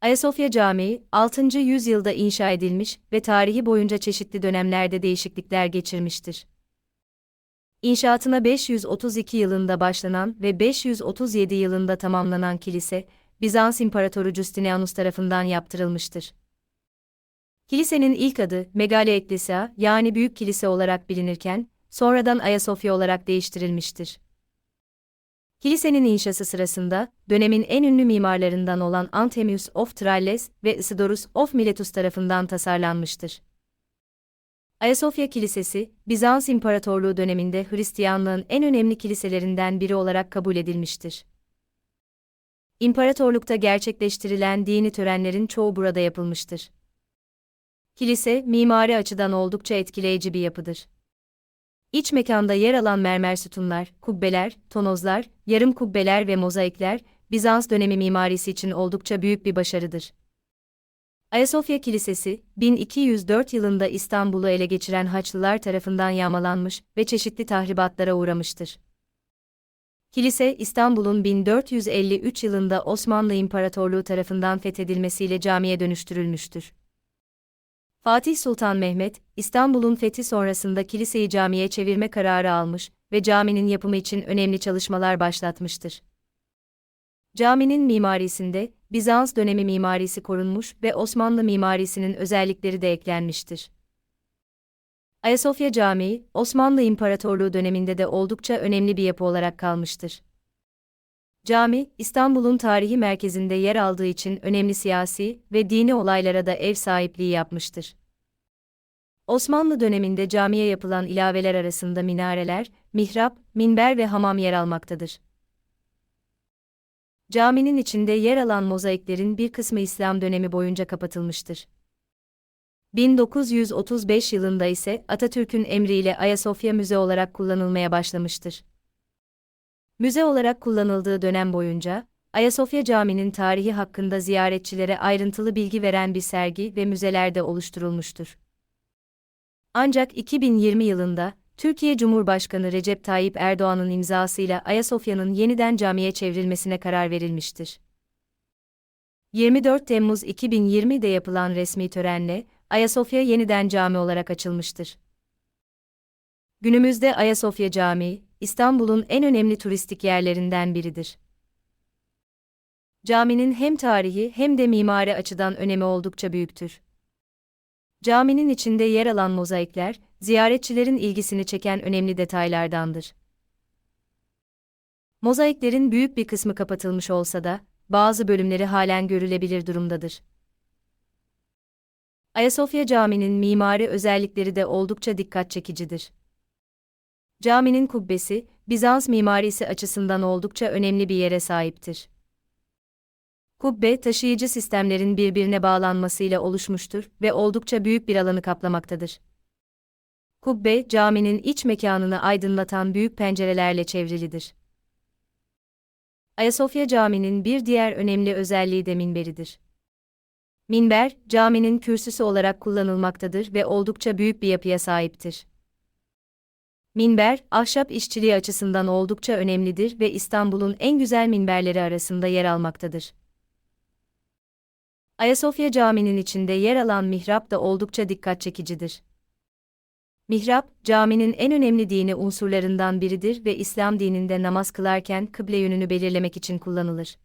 Ayasofya Camii, 6. yüzyılda inşa edilmiş ve tarihi boyunca çeşitli dönemlerde değişiklikler geçirmiştir. İnşaatına 532 yılında başlanan ve 537 yılında tamamlanan kilise, Bizans İmparatoru Justinianus tarafından yaptırılmıştır. Kilisenin ilk adı Megale Ekklesia yani Büyük Kilise olarak bilinirken, sonradan Ayasofya olarak değiştirilmiştir. Kilisenin inşası sırasında, dönemin en ünlü mimarlarından olan Anthemius of Tralles ve Isidorus of Miletus tarafından tasarlanmıştır. Ayasofya Kilisesi, Bizans İmparatorluğu döneminde Hristiyanlığın en önemli kiliselerinden biri olarak kabul edilmiştir. İmparatorlukta gerçekleştirilen dini törenlerin çoğu burada yapılmıştır. Kilise, mimari açıdan oldukça etkileyici bir yapıdır. İç mekanda yer alan mermer sütunlar, kubbeler, tonozlar, yarım kubbeler ve mozaikler, Bizans dönemi mimarisi için oldukça büyük bir başarıdır. Ayasofya Kilisesi, 1204 yılında İstanbul'u ele geçiren Haçlılar tarafından yağmalanmış ve çeşitli tahribatlara uğramıştır. Kilise, İstanbul'un 1453 yılında Osmanlı İmparatorluğu tarafından fethedilmesiyle camiye dönüştürülmüştür. Fatih Sultan Mehmet, İstanbul'un fethi sonrasında kiliseyi camiye çevirme kararı almış ve caminin yapımı için önemli çalışmalar başlatmıştır. Caminin mimarisinde Bizans dönemi mimarisi korunmuş ve Osmanlı mimarisinin özellikleri de eklenmiştir. Ayasofya Camii, Osmanlı İmparatorluğu döneminde de oldukça önemli bir yapı olarak kalmıştır. Cami, İstanbul'un tarihi merkezinde yer aldığı için önemli siyasi ve dini olaylara da ev sahipliği yapmıştır. Osmanlı döneminde camiye yapılan ilaveler arasında minareler, mihrap, minber ve hamam yer almaktadır. Caminin içinde yer alan mozaiklerin bir kısmı İslam dönemi boyunca kapatılmıştır. 1935 yılında ise Atatürk'ün emriyle Ayasofya Müze olarak kullanılmaya başlamıştır. Müze olarak kullanıldığı dönem boyunca, Ayasofya Camii'nin tarihi hakkında ziyaretçilere ayrıntılı bilgi veren bir sergi ve müzeler de oluşturulmuştur. Ancak 2020 yılında, Türkiye Cumhurbaşkanı Recep Tayyip Erdoğan'ın imzasıyla Ayasofya'nın yeniden camiye çevrilmesine karar verilmiştir. 24 Temmuz 2020'de yapılan resmi törenle, Ayasofya yeniden cami olarak açılmıştır. Günümüzde Ayasofya Camii, İstanbul'un en önemli turistik yerlerinden biridir. Caminin hem tarihi hem de mimari açıdan önemi oldukça büyüktür. Caminin içinde yer alan mozaikler, ziyaretçilerin ilgisini çeken önemli detaylardandır. Mozaiklerin büyük bir kısmı kapatılmış olsa da, bazı bölümleri halen görülebilir durumdadır. Ayasofya Camii'nin mimari özellikleri de oldukça dikkat çekicidir. Caminin kubbesi, Bizans mimarisi açısından oldukça önemli bir yere sahiptir. Kubbe, taşıyıcı sistemlerin birbirine bağlanmasıyla oluşmuştur ve oldukça büyük bir alanı kaplamaktadır. Kubbe, caminin iç mekanını aydınlatan büyük pencerelerle çevrilidir. Ayasofya Camii'nin bir diğer önemli özelliği de minberidir. Minber, caminin kürsüsü olarak kullanılmaktadır ve oldukça büyük bir yapıya sahiptir. Minber, ahşap işçiliği açısından oldukça önemlidir ve İstanbul'un en güzel minberleri arasında yer almaktadır. Ayasofya Camii'nin içinde yer alan mihrap da oldukça dikkat çekicidir. Mihrap, caminin en önemli dini unsurlarından biridir ve İslam dininde namaz kılarken kıble yönünü belirlemek için kullanılır.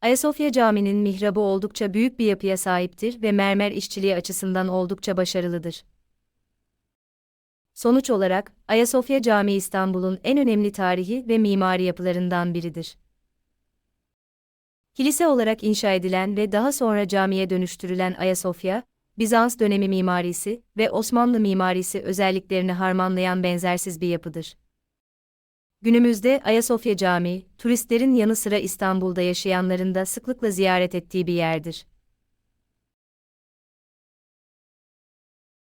Ayasofya Camii'nin mihrabı oldukça büyük bir yapıya sahiptir ve mermer işçiliği açısından oldukça başarılıdır. Sonuç olarak, Ayasofya Camii İstanbul'un en önemli tarihi ve mimari yapılarından biridir. Kilise olarak inşa edilen ve daha sonra camiye dönüştürülen Ayasofya, Bizans dönemi mimarisi ve Osmanlı mimarisi özelliklerini harmanlayan benzersiz bir yapıdır. Günümüzde Ayasofya Camii, turistlerin yanı sıra İstanbul'da yaşayanların da sıklıkla ziyaret ettiği bir yerdir.